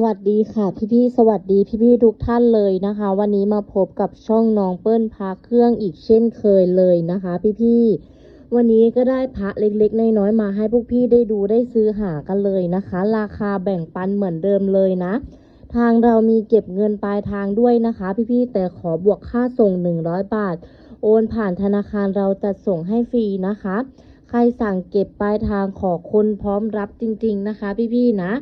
สวัสดีค่ะพี่ๆสวัสดีพี่ๆทุกท่านเลยนะคะ วันนี้มาพบกับช่องน้องเปิ้ลพาเครื่องอีกเช่นเคยเลยนะคะ พี่ๆวันนี้ก็ได้พระเล็กๆน้อยๆมาให้พวกพี่ได้ดูได้ซื้อหากันเลยนะคะ ราคาแบ่งปันเหมือนเดิมเลยนะ ทางเรามีเก็บเงินปลายทางด้วยนะคะ พี่ๆแต่ขอบวกค่าส่ง 100 บาท โอนผ่านธนาคารเราจัดส่งให้ฟรีนะคะ ใครสั่งเก็บปลายทางขอคนพร้อมรับจริง ๆนะคะ พี่ๆนะ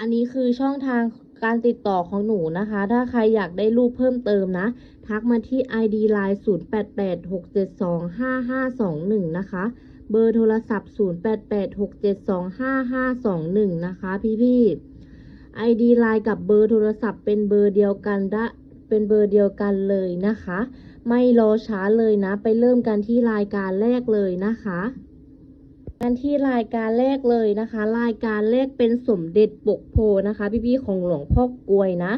อันนี้คือช่องทางการติดต่อของหนูนะคะ ถ้าใครอยากได้รูปเพิ่มเติมนะ ทักมาที่ ID Line 0886725521 นะคะ เบอร์โทรศัพท์ 0886725521 นะคะพี่ๆ ID Line กับเบอร์โทรศัพท์เป็นเบอร์เดียวกันได้เป็นเบอร์เดียวกันเลยนะคะ ไม่รอช้าเลยนะ ไปเริ่มกันที่รายการแรกเลยนะคะ กันที่รายการแรกเลยนะคะ รายการแรกเป็นสมเด็จปกโพนะคะ พี่ๆของหลวงพ่อกลวยนะ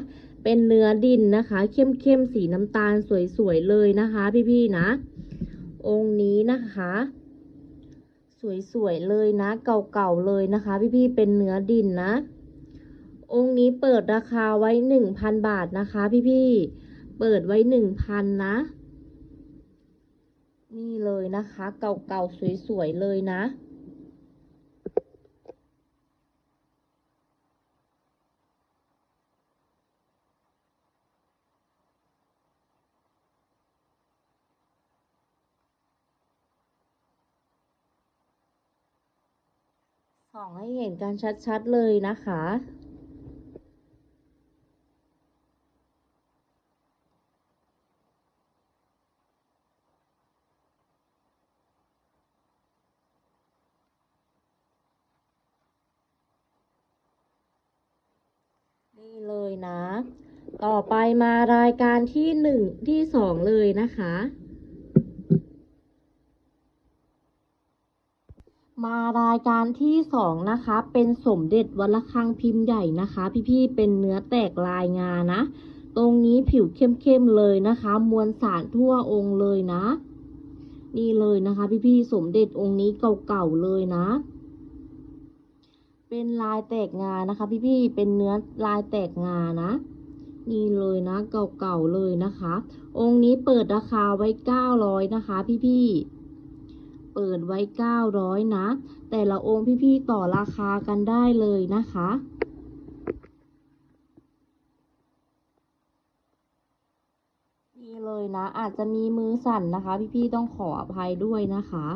เป็นเนื้อดินนะคะ เข้มๆสีน้ำตาลสวยๆเลยนะคะ พี่ๆนะ องค์นี้นะคะ สวยๆเลยนะ เก่าๆเลยนะคะ พี่ๆเป็นเนื้อดินนะ องค์นี้เปิดราคาไว้หนึ่งพันบาทนะคะ พี่ๆเปิดไว้หนึ่งพันนะนี่เลยนะคะ เก่าๆสวยๆเลยนะ ส่องให้เห็นกันชัดๆเลยนะคะ นี่เลยนะ ต่อไปมารายการที่หนึ่งที่สองเลยนะคะ มารายการที่สองนะคะ เป็นสมเด็จวัดระฆังพิมพ์ใหญ่นะคะ พี่ๆเป็นเนื้อแตกลายงานะ ตรงนี้ผิวเข้มๆเลยนะคะ มวลสารทั่วองค์เลยนะ นี่เลยนะคะ พี่ๆสมเด็จองค์นี้เก่าๆเลยนะ เป็นลายแตกงานะคะ พี่ๆเป็นเนื้อลายแตกงานะนี่เลยนะเก่าๆเลยนะคะ องค์นี้เปิดราคาไว้เก้าร้อยนะคะ พี่ๆ เปิดไว้เก้าร้อยนะ แต่ละองค์พี่ๆต่อราคากันได้เลยนะคะนี่เลยนะ อาจจะมีมือสั่นนะคะ พี่ๆต้องขออภัยด้วยนะคะ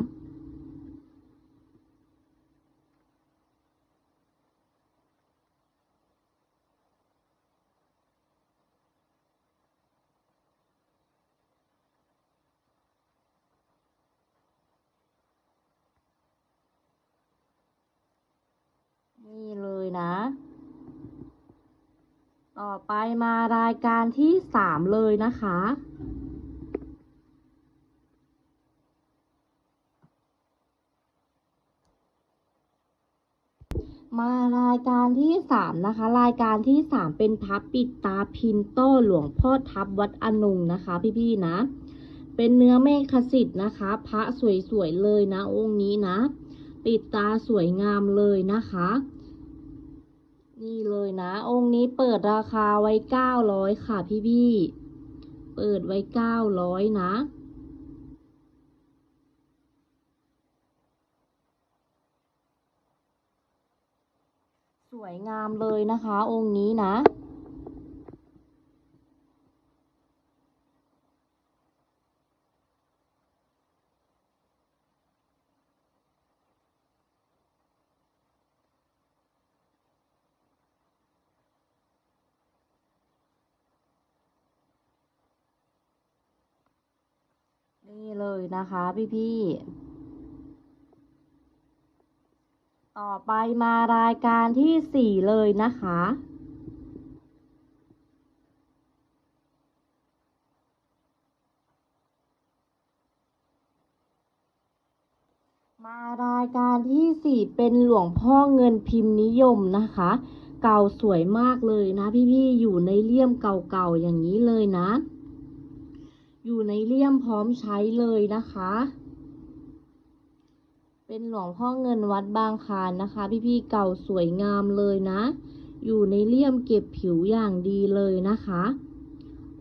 นี่เลยนะ ต่อ ไปมารายการที่สามเลยนะคะ มารายการที่สามนะคะ รายการที่สามเป็นพับปิดตาพินโต้หลวงพ่อทับวัดอนุงนะคะ พี่ๆนะ เป็นเนื้อเมฆสิทธิ์นะคะ พระสวยๆเลยนะองค์นี้นะ ปิดตาสวยงามเลยนะคะ นี่เลยนะ องค์นี้เปิดราคาไว้เก้าร้อยค่ะพี่พี่ เปิดไว้เก้าร้อยนะ สวยงามเลยนะคะ องค์นี้นะ นี่เลยนะคะพี่พี่ต่อไปมารายการที่สี่เลยนะคะ มารายการที่สี่เป็นหลวงพ่อเงินพิมพ์นิยมนะคะ เก่าสวยมากเลยนะพี่ๆอยู่ในเลี่ยมเก่าๆอย่างนี้เลยนะ อยู่ในเลี่ยมพร้อมใช้เลยนะคะ เป็นหลวงพ่อเงินวัดบางคานนะคะ พี่ๆเก่าสวยงามเลยนะ อยู่ในเลี่ยมเก็บผิวอย่างดีเลยนะคะ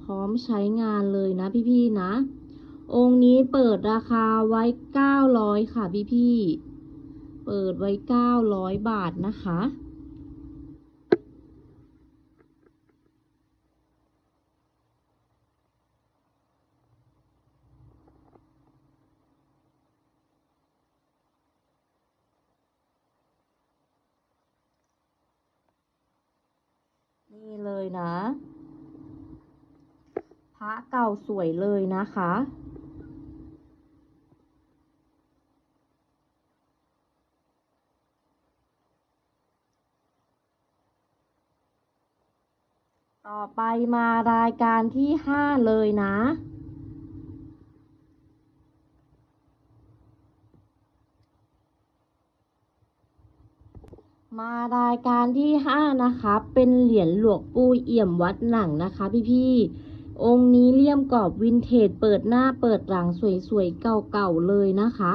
พร้อมใช้งานเลยนะพี่ๆนะ องค์นี้เปิดราคาไว้ 900 ค่ะพี่ๆเปิดไว้ 900 บาทนะคะ นะ พระเก่าสวยเลยนะคะ ต่อไปมารายการที่ห้าเลยนะ มารายการที่ห้านะคะ เป็นเหรียญหลวงปู่เอี่ยมวัดหนังนะคะพี่ๆองค์นี้เลี่ยมกรอบวินเทจเปิดหน้าเปิดหลังสวยๆเก่าๆเลยนะคะ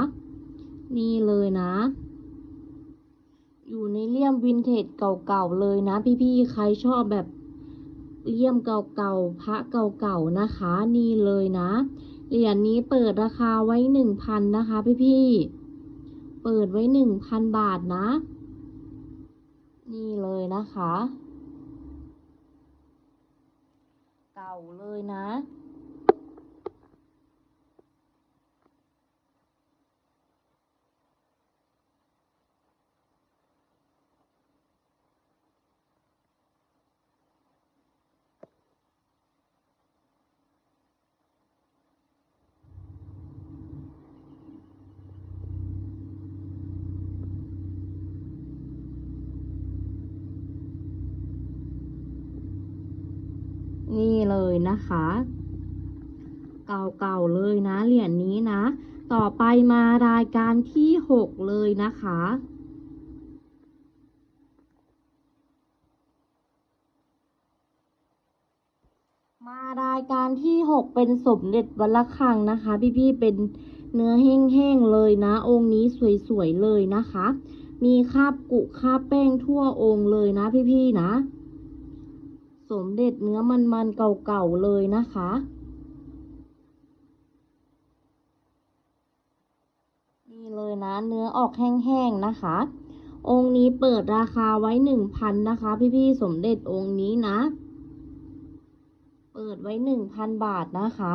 นี่เลยนะ อยู่ในเลี่ยมวินเทจเก่าๆเลยนะ พี่ๆใครชอบแบบเลี่ยมเก่าๆพระเก่าๆนะคะ นี่เลยนะ เหรียญนี้เปิดราคาไว้หนึ่งพันนะคะ พี่ๆเปิดไว้หนึ่งพันบาทนะ นี่เลยนะคะ เก่าเลยนะ นี่เลยนะคะเก่าๆเลยนะเหรียญนี้นะ ต่อไปมารายการที่หกเลยนะคะมารายการที่หกเป็นสมเด็จวัดระฆังนะคะ พี่ๆเป็นเนื้อแห้งๆเลยนะ องค์นี้สวยๆเลยนะคะ มีคราบกุคราบแป้งทั่วองค์เลยนะพี่ๆนะ สมเด็จเนื้อมันๆเก่าๆเลยนะคะ นี่เลยนะเนื้อออกแห้งๆนะคะ องค์นี้เปิดราคาไว้หนึ่งพันนะคะ พี่ๆสมเด็จองค์นี้นะ เปิดไว้หนึ่งพันบาทนะคะ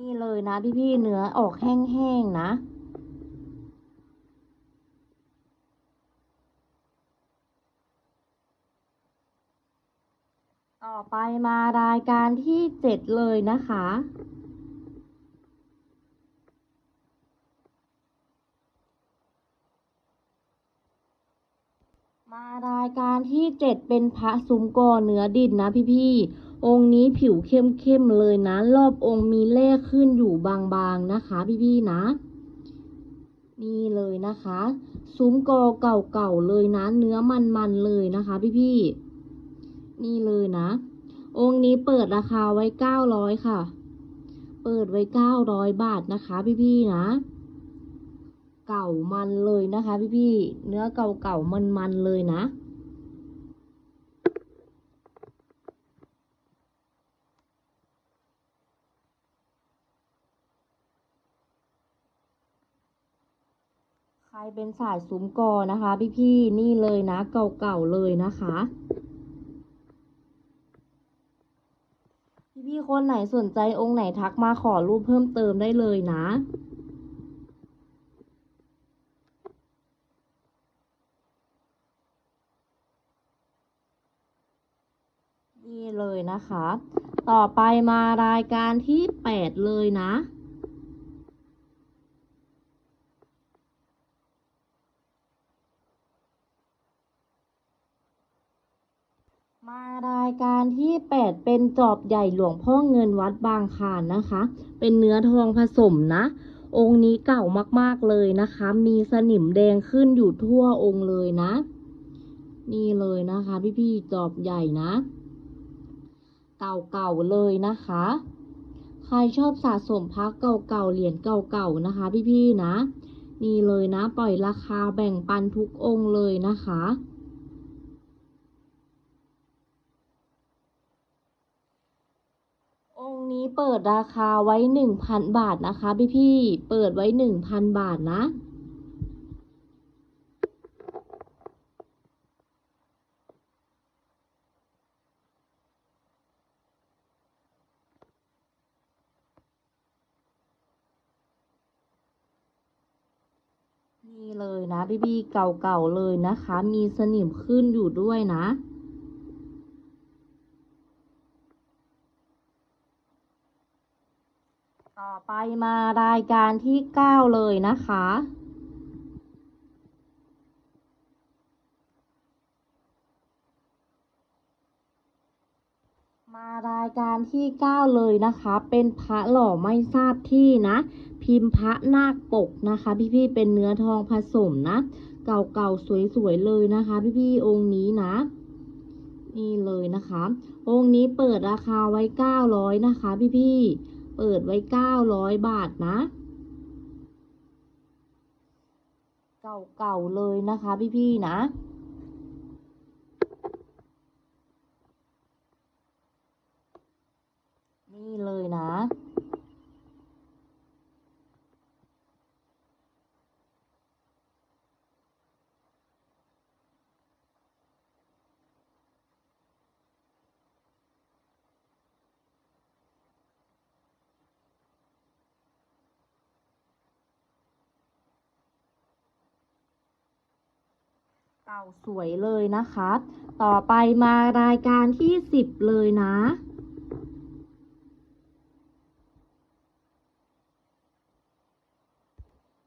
นี่ เลยนะพี่ๆเนื้อออกแห้งๆนะ ต่อไปมารายการที่เจ็ดเลยนะคะมารายการที่เจ็ดเป็นพระซุ้มกอเนื้อดินนะพี่ๆ องค์นี้ผิวเข้มๆเลยนะ รอบองค์มีเลขขึ้นอยู่บางๆนะคะพี่ๆนะ นี่เลยนะคะ ซุ้มกอเก่าๆเลยนะ เนื้อมันๆเลยนะคะพี่ๆนี่เลยนะ องค์นี้เปิดราคาไว้เก้าร้อยค่ะ เปิดไว้เก้าร้อยบาทนะคะพี่ๆนะเก่ามันเลยนะคะพี่ๆเนื้อเก่าๆมันๆเลยนะ ใครเป็นสายซุ้มกอนะคะ พี่ๆนี่เลยนะ เก่าๆเลยนะคะ พี่ๆคนไหนสนใจองค์ไหนทักมาขอรูปเพิ่มเติมได้เลยนะนี่เลยนะคะ ต่อไปมารายการที่แปดเลยนะ มา รายการที่ 8 เป็นจอบใหญ่หลวงพ่อเงินวัดบางคานนะคะ เป็นเนื้อทองผสมนะ องค์นี้เก่ามากๆเลยนะคะ มีสนิมแดงขึ้นอยู่ทั่วองค์เลยนะ นี่เลยนะคะ พี่ๆจอบใหญ่นะ เก่าๆเลยนะคะ ใครชอบสะสมพระเก่าๆเหรียญเก่าๆนะคะ พี่ๆนะ นี่เลยนะ ปล่อยราคาแบ่งปันทุกองค์เลยนะคะ องค์นี้เปิดราคาไว้หนึ่งพันบาทนะคะพี่ๆเปิดไว้หนึ่งพันบาทนะ นี่เลยนะพี่ๆเก่าๆเลยนะคะ มีสนิมขึ้นอยู่ด้วยนะ ต่อไปมารายการที่9เลยนะคะ มารายการที่9เลยนะคะ เป็นพระหล่อไม่ทราบที่นะ พิมพ์พระนาคปกนะคะ พี่ๆเป็นเนื้อทองผสมนะ เก่าๆสวยๆเลยนะคะ พี่ๆองค์นี้นะนี่เลยนะคะ องค์นี้เปิดราคาไว้ 900 นะคะ พี่ๆ เปิดไว้ 900 บาทนะ เก่าๆเลยนะคะพี่ๆนะนี่เลยนะ เก่าสวยเลยนะคะ ต่อไปมารายการที่10เลยนะ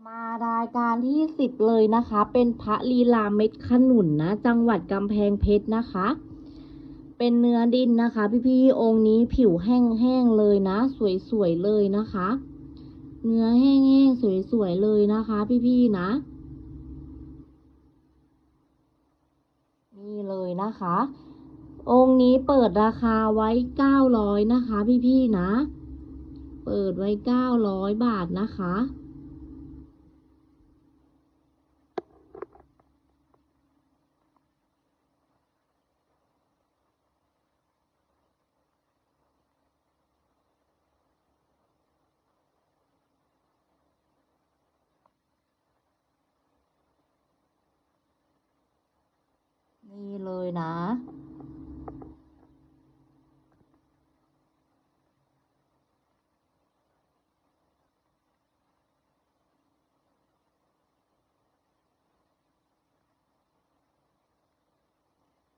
มารายการที่10เลยนะคะ เป็นพระลีลาเม็ดขนุนนะ จังหวัดกำแพงเพชรนะคะ เป็นเนื้อดินนะคะ พี่ๆองค์นี้ผิวแห้งๆเลยนะ สวยๆเลยนะคะ เนื้อแห้งๆสวยๆเลยนะคะ พี่ๆนะ นี่เลยนะคะ องค์นี้เปิดราคาไว้900นะคะ พี่ๆนะ เปิดไว้900บาทนะคะ นี่ เลยนะ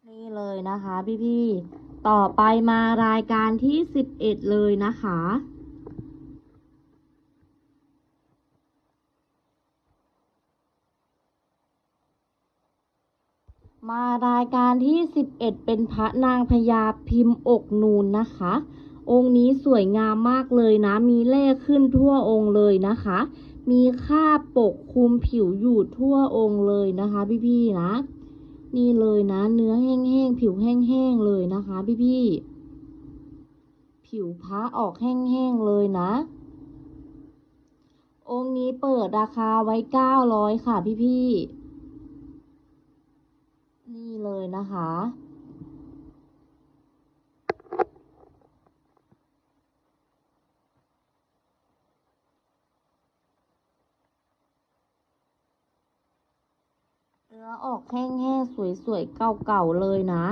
นี่เลยนะคะพี่ๆ ต่อไปมารายการที่ 11 เลยนะคะ มารายการที่ 11 เป็นพระนางพญาพิมพ์อกนูนนะคะ องค์นี้สวยงามมากเลยนะ มีเลขขึ้นทั่วองค์เลยนะคะ มีค่าปกคลุมผิวอยู่ทั่วองค์เลยนะคะพี่ๆนะ นี่เลยนะ เนื้อแห้งๆ ผิวแห้งๆ เลยนะคะพี่ๆ ผิวพระออกแห้งๆ เลยนะ องค์นี้เปิดราคาไว้ 900 ค่ะพี่ๆ มีเลยนะคะ เนื้อออกแห้งๆสวยๆเก่าๆเลยนะ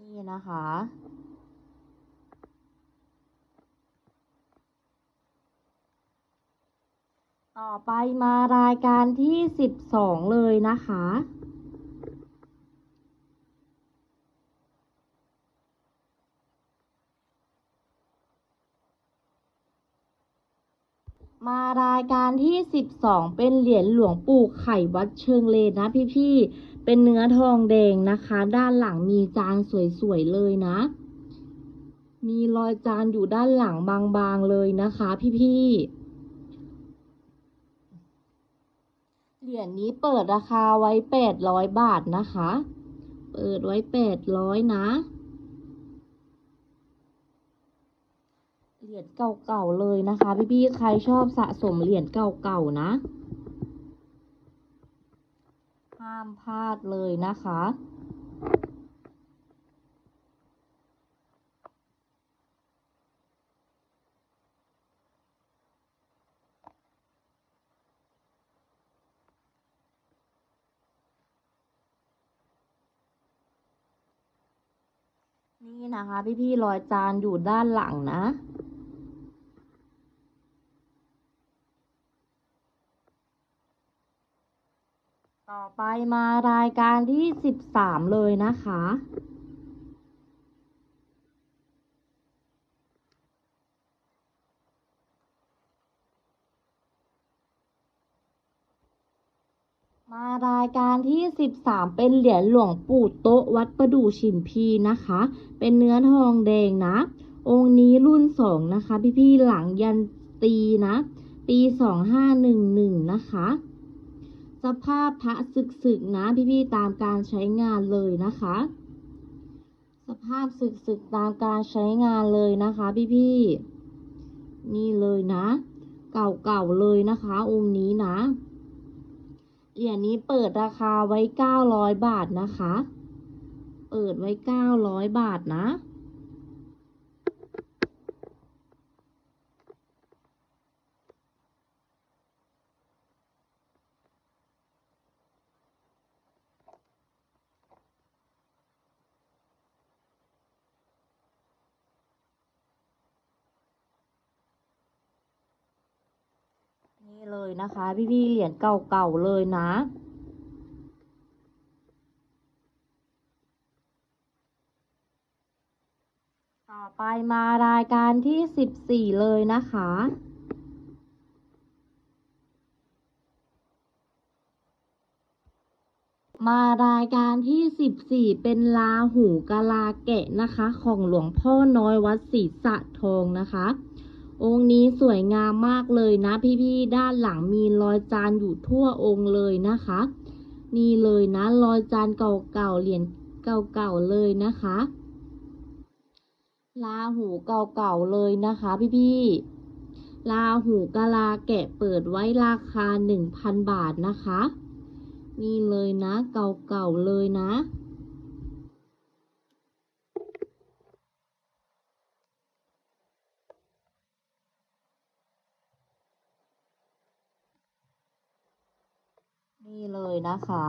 นี่นะคะ ต่อไปมารายการที่สิบสองเลยนะคะมารายการที่สิบสองเป็นเหรียญหลวงปู่ไข่วัดเชิงเลนนะพี่พี่ เป็นเนื้อทองแดงนะคะ ด้านหลังมีจานสวยๆเลยนะ มีรอยจานอยู่ด้านหลังบางๆเลยนะคะพี่ๆเหรียญนี้เปิดราคาไว้800บาทนะคะ เปิดไว้800นะ เหรียญเก่าๆเลยนะคะ พี่ๆ ใครชอบสะสมเหรียญเก่าๆนะ ห้ามพลาดเลยนะคะ นี่นะคะ พี่ๆรอยจานอยู่ด้านหลังนะ ต่อไปมารายการที่13เลยนะคะ มารายการที่13เป็นเหรียญหลวงปู่โต๊ะวัดประดู่ชิมพีนะคะ เป็นเนื้อทองแดงนะ องค์นี้รุ่น2นะคะ พี่ๆหลังยันตีนะ ปี2511นะคะ สภาพพระสึกๆนะพี่ๆตามการใช้งานเลยนะคะ สภาพสึกๆตามการใช้งานเลยนะคะพี่ๆนี่เลยนะ เก่าๆเลยนะคะองค์นี้นะเหรียญนี้เปิดราคาไว้ 900 บาทนะคะ เปิดไว้ 900 บาทนะ นี่ เลยนะคะพี่ๆเหรียญเก่าๆเลยนะต่อไปมารายการที่14เลยนะคะ มารายการที่14เป็นลาหูกาลาแกะนะคะ ของหลวงพ่อน้อยวัดศรีสะทองนะคะ องค์นี้สวยงามมากเลยนะ พี่ๆด้านหลังมีรอยจานอยู่ทั่วองค์เลยนะคะ นี่เลยนะรอยจานเก่าๆเหรียญเก่าๆเลยนะคะลาหูเก่าๆเลยนะคะ พี่ๆลาหูกะลาแกะเปิดไว้ราคา1,000บาทนะคะ นี่เลยนะเก่าๆเลยนะ นี่เลยนะคะ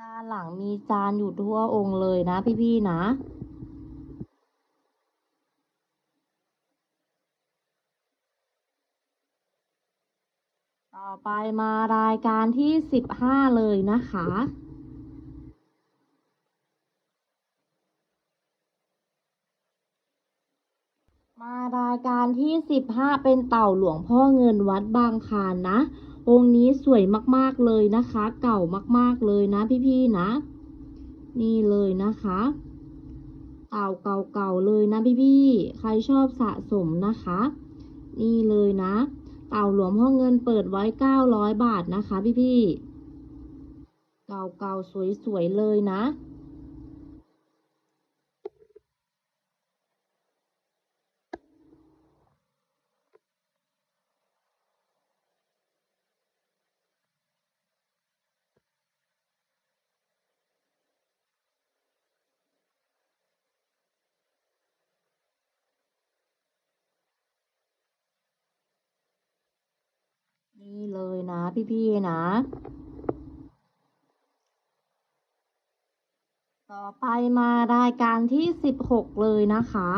ด้านหลังมีจานอยู่ทั่วองค์เลยนะพี่ๆนะต่อไปมารายการที่สิบห้าเลยนะคะ มารายการที่สิบห้าเป็นเต่าหลวงพ่อเงินวัดบางคานนะ องค์นี้สวยมากๆเลยนะคะ เก่ามากๆเลยนะพี่ๆนะ นี่เลยนะคะ เต่าเก่าๆเลยนะพี่ๆใครชอบสะสมนะคะ นี่เลยนะ เต่าหลวงพ่อเงินเปิดไว้เก้าร้อยบาทนะคะพี่ๆเก่าๆสวยๆเลยนะ นี่เลยนะพี่ๆนะ ต่อไปมารายการที่สิบหกเลยนะคะ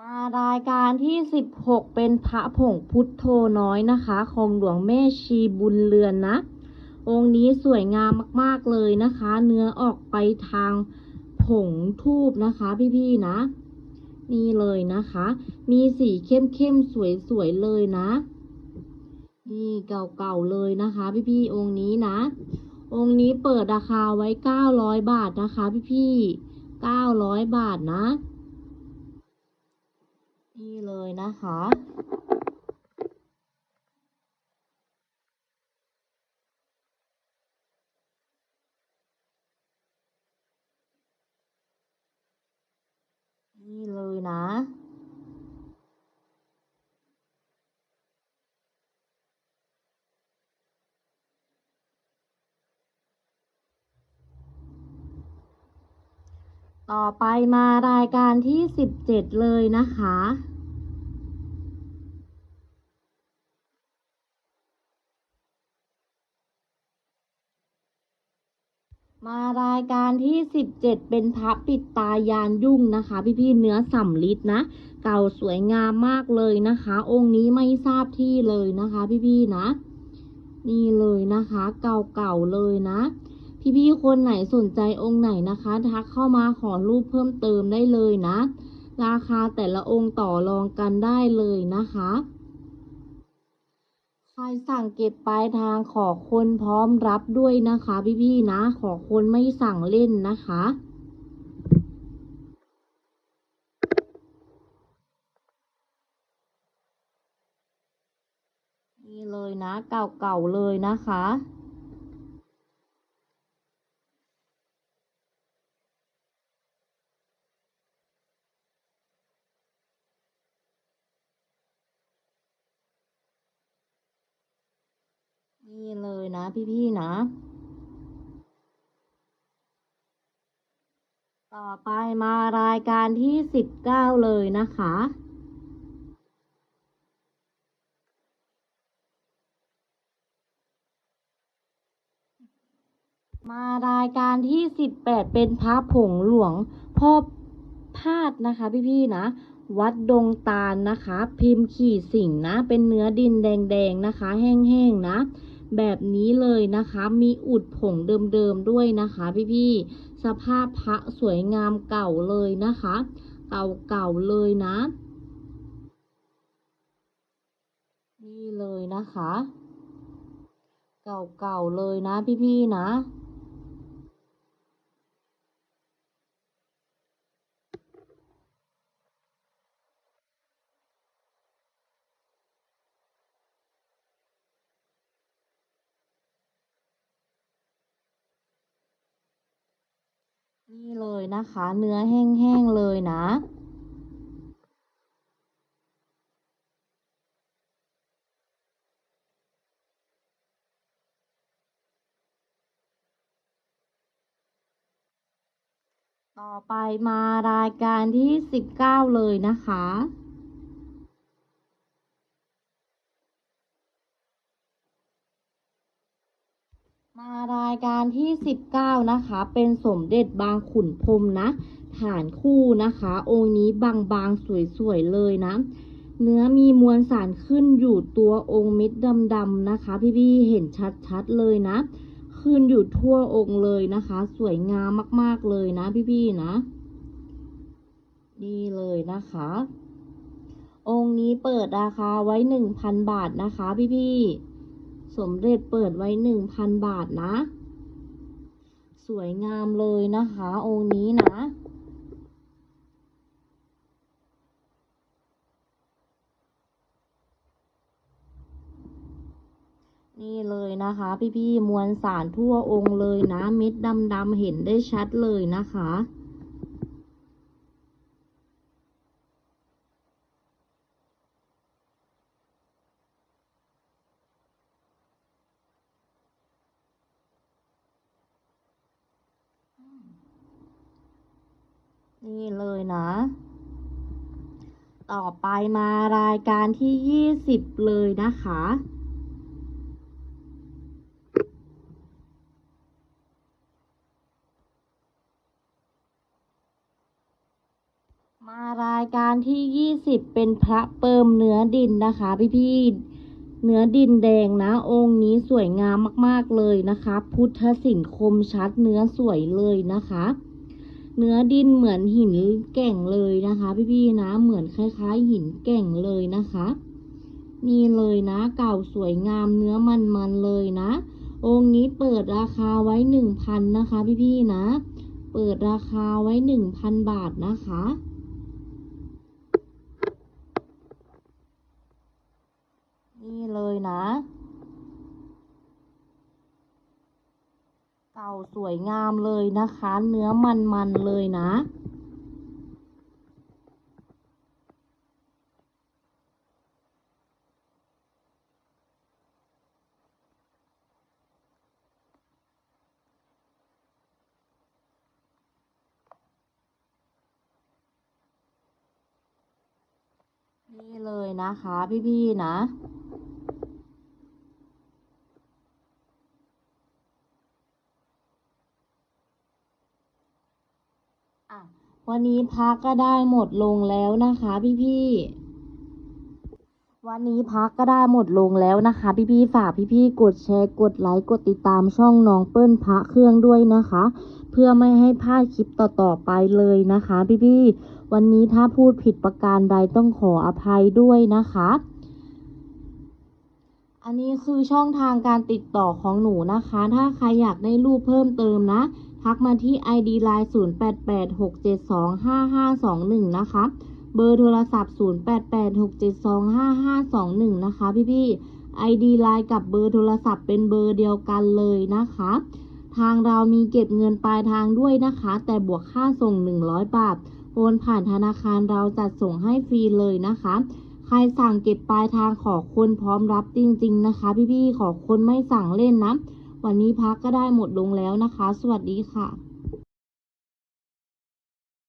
มารายการที่ 16 เป็นพระผงพุทโธน้อยนะคะ ของหลวงแม่ชีบุญเรือนนะ องค์นี้สวยงามมากๆเลยนะคะ เนื้อออกไปทางผงทูบนะคะพี่ๆนะ นี่เลยนะคะ มีสีเข้มๆสวยๆเลยนะ นี่เก่าๆเลยนะคะ พี่ๆองค์นี้นะ องค์นี้เปิดราคาไว้900บาทนะคะ พี่ๆ900บาทนะ นี่เลยนะคะ นี่เลยนะ ต่อไปมารายการที่ 17 เลยนะคะ มารายการที่ 17 เป็นพระปิดตายานยุ่งนะคะ พี่ๆเนื้อสำลิดนะ เก่าสวยงามมากเลยนะคะ องค์นี้ไม่ทราบที่เลยนะคะ พี่ๆนะ นี่เลยนะคะ เก่าๆเลยนะ พี่ๆคนไหนสนใจองค์ไหนนะคะ ทักเข้ามาขอรูปเพิ่มเติมได้เลยนะ ราคาแต่ละองค์ต่อรองกันได้เลยนะคะ ใครสั่งเก็บปลายทางขอคนพร้อมรับด้วยนะคะ พี่ๆนะ ขอคนไม่สั่งเล่นนะคะนี่เลยนะ เก่าๆเลยนะคะ นี่เลยนะพี่ๆนะ ต่อไปมารายการที่สิบเก้าเลยนะคะ มารายการที่สิบแปดเป็นพระผงหลวงพ่อพาดนะคะพี่ๆนะวัดดงตาลนะคะ พิมพ์ขีดสิ่งนะ เป็นเนื้อดินแดงๆนะคะ แห้งๆนะ แบบนี้เลยนะคะ มีอุดผงเดิมๆด้วยนะคะพี่ๆ สภาพพระสวยงามเก่าเลยนะคะ เก่าๆเลยนะ นี่เลยนะคะ เก่าๆเลยนะพี่ๆนะ นี่เลยนะคะ เนื้อแห้งๆเลยนะ ต่อไปมารายการที่สิบเก้าเลยนะคะ มารายการที่สิบเก้านะคะ เป็นสมเด็จบางขุนพรมนะ ฐานคู่นะคะ องค์นี้บางๆ สวยๆ เลยนะ เนื้อมีมวลสารขึ้นอยู่ตัวองค์เม็ดดำๆนะคะ พี่ๆ เห็นชัดๆ เลยนะ ขึ้นอยู่ทั่วองค์เลยนะคะ สวยงามมากๆ เลยนะพี่ๆ นะ นี่เลยนะคะ องค์นี้เปิดราคาไว้หนึ่งพันบาทนะคะพี่ๆ สมเด็จเปิดไว้หนึ่งพันบาทนะ สวยงามเลยนะคะ องค์นี้นะนี่เลยนะคะพี่ๆมวลสารทั่วองค์เลยนะเม็ดดำๆเห็นได้ชัดเลยนะคะ นี่เลยนะ ต่อไปมารายการที่ยี่สิบเลยนะคะ มารายการที่ 20 เป็นพระเปิมเนื้อดินนะคะพี่ๆเนื้อดินแดงนะ องค์นี้สวยงามมาก ๆ เลยนะคะ พุทธศิลป์คมชัดเนื้อสวยเลยนะคะ เนื้อดินเหมือนหินแก่งเลยนะคะ พี่ๆนะ เหมือนคล้ายๆ หินแก่งเลยนะคะ นี่เลยนะ เก่าสวยงามเนื้อมันๆเลยนะ องค์นี้เปิดราคาไว้หนึ่งพันนะคะ พี่ๆนะ เปิดราคาไว้หนึ่งพันบาทนะคะ นี่เลยนะ เก่า สวยงามเลยนะคะ เนื้อมันๆเลยนะนี่เลยนะคะ พี่ๆนะ อะ วันนี้พักก็ได้หมดลงแล้วนะคะพี่ๆ วันนี้พักก็ได้หมดลงแล้วนะคะ พี่ๆ ฝากพี่ๆ กดแชร์ กดไลค์ กดติดตามช่องน้องเปิ้ลพระเครื่องด้วยนะคะ เพื่อไม่ให้พลาดคลิปต่อๆไปเลยนะคะ พี่ๆ วันนี้ถ้าพูดผิดประการใดต้องขออภัยด้วยนะคะอันนี้คือช่องทางการติดต่อของหนูนะคะ ถ้าใครอยากได้รูปเพิ่มเติมนะ ทักมาที่ ID Line 0886725521 นะคะ เบอร์โทรศัพท์ 0886725521 นะคะ พี่ๆ ID Line กับเบอร์โทรศัพท์เป็นเบอร์เดียวกันเลยนะคะ ทางเรามีเก็บเงินปลายทางด้วยนะคะ แต่บวกค่าส่ง 100 บาท โอนผ่านธนาคารเราจัดส่งให้ฟรีเลยนะคะ ใครสั่งเก็บปลายทางขอคนพร้อมรับจริง ๆ นะคะ พี่ๆ ขอคนไม่สั่งเล่นนะ วันนี้พักก็ได้หมดลงแล้วนะคะ สวัสดีค่ะ